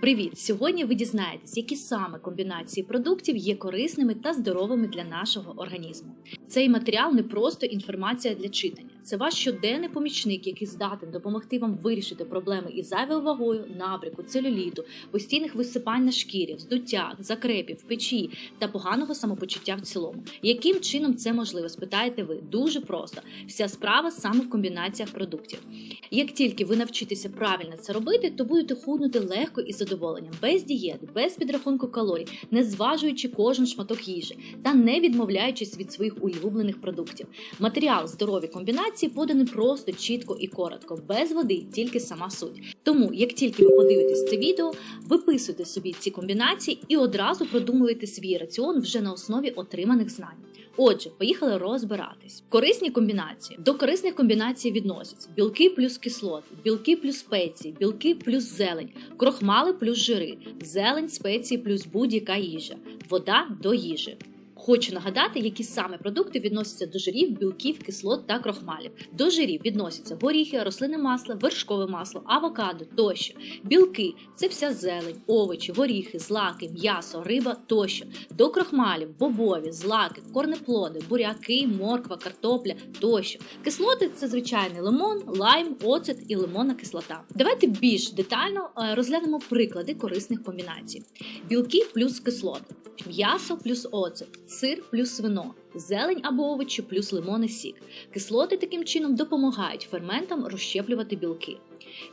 Привіт! Сьогодні ви дізнаєтесь, які саме комбінації продуктів є корисними та здоровими для нашого організму. Цей матеріал не просто інформація для читання, це ваш щоденний помічник, який здатен допомогти вам вирішити проблеми із зайвою вагою, набряку, целюліту, постійних висипань на шкірі, вздуття, закрепів, печі та поганого самопочуття в цілому. Яким чином це можливо? Спитаєте ви дуже просто. Вся справа саме в комбінаціях продуктів. Як тільки ви навчитеся правильно це робити, то будете худнути легко і задоволенням, без дієт, без підрахунку калорій, не зважуючи кожен шматок їжі та не відмовляючись від своїх улюблених продуктів. Матеріал здорові комбінації поданий просто, чітко і коротко, без води, тільки сама суть. Тому, як тільки ви подивитесь це відео, виписуйте собі ці комбінації і одразу продумуєте свій раціон вже на основі отриманих знань. Отже, поїхали розбиратись. Корисні комбінації. До корисних комбінацій відносяться білки плюс кислоти, білки плюс спеції, білки плюс зелень, крохмали плюс жири, зелень, спеції плюс будь-яка їжа, вода до їжі. Хочу нагадати, які саме продукти відносяться до жирів, білків, кислот та крохмалів. До жирів відносяться горіхи, рослинне масло, вершкове масло, авокадо тощо. Білки це вся зелень, овочі, горіхи, злаки, м'ясо, риба тощо. До крохмалів, бобові, злаки, корнеплоди, буряки, морква, картопля тощо. Кислоти це звичайний лимон, лайм, оцет і лимонна кислота. Давайте більш детально е, розглянемо приклади корисних комбінацій: білки плюс кислоти, м'ясо плюс оцет сир плюс вино, зелень або овочі плюс лимонний сік. Кислоти таким чином допомагають ферментам розщеплювати білки.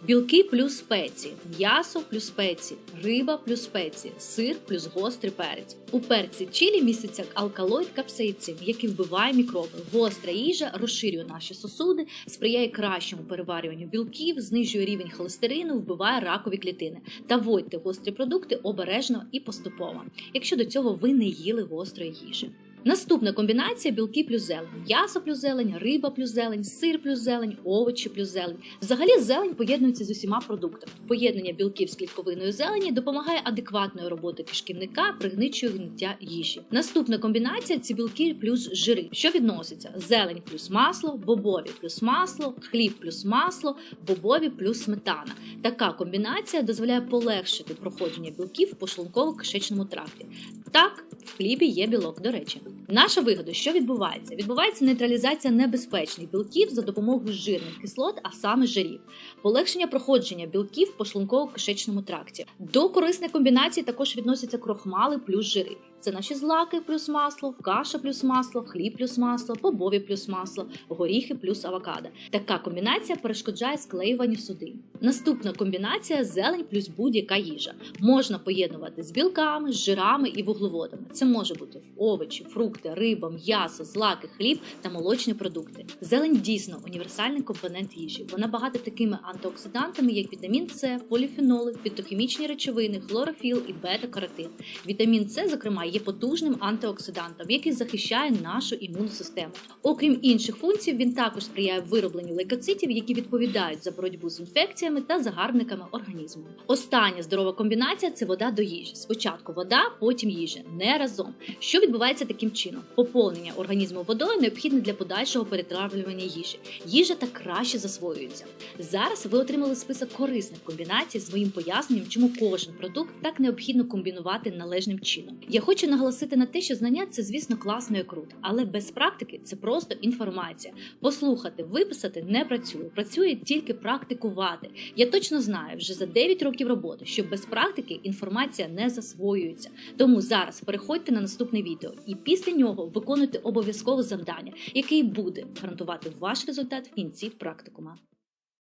Білки плюс спеції, м'ясо плюс спеції, риба плюс спеції, сир плюс гострий перець. У перці чилі міститься алкалоїд капсаїцин, який вбиває мікроби. Гостра їжа розширює наші сосуди, сприяє кращому переварюванню білків, знижує рівень холестерину, вбиває ракові клітини. Та вводьте гострі продукти обережно і поступово, якщо до цього ви не їли гострої їжі. Наступна комбінація білки плюс зелень, м'ясо плюс зелень, риба плюс зелень, сир плюс зелень, овочі плюс зелень. Взагалі зелень поєднується з усіма продуктами. Поєднання білків з клітковиною зелені допомагає адекватної роботи кишківника, пригничує гниття їжі. Наступна комбінація це білки плюс жири, що відноситься зелень плюс масло, бобові плюс масло, хліб плюс масло, бобові плюс сметана. Така комбінація дозволяє полегшити проходження білків по шлунково-кишечному тракті. Так, в хлібі є білок, до речі. Наша вигода, що відбувається? Відбувається нейтралізація небезпечних білків за допомогою жирних кислот, а саме жирів, полегшення проходження білків по шлунково-кишечному тракті. До корисних комбінацій також відносяться крохмали плюс жири. Це наші злаки плюс масло, каша плюс масло, хліб плюс масло, бобові плюс масло, горіхи плюс авокадо. Така комбінація перешкоджає склеюванню судин. Наступна комбінація зелень плюс будь-яка їжа. Можна поєднувати з білками, з жирами і вуглеводами. Це може бути овочі, фрукти, риба, м'ясо, злаки, хліб та молочні продукти. Зелень дійсно універсальний компонент їжі. Вона багата такими антиоксидантами, як вітамін С, поліфеноли, фітохімічні речовини, хлорофіл і бета-каротин. Вітамін С, зокрема, є потужним антиоксидантом, який захищає нашу імунну систему. Окрім інших функцій, він також сприяє виробленню лейкоцитів, які відповідають за боротьбу з інфекціями та загарбниками організму. Остання здорова комбінація це вода до їжі. Спочатку вода, потім їжа, не разом. Що відбувається таким чином? Поповнення організму водою необхідне для подальшого перетравлювання їжі. Їжа так краще засвоюється. Зараз ви отримали список корисних комбінацій з моїм поясненням, чому кожен продукт так необхідно комбінувати належним чином. Я хочу наголосити на те, що знання це, звісно, класно і круто, але без практики це просто інформація. Послухати, виписати не працює. Працює тільки практикувати. Я точно знаю вже за 9 років роботи, що без практики інформація не засвоюється. Тому зараз переходьте на наступне відео і після нього виконуйте обов'язково завдання, яке буде гарантувати ваш результат в кінці практикума.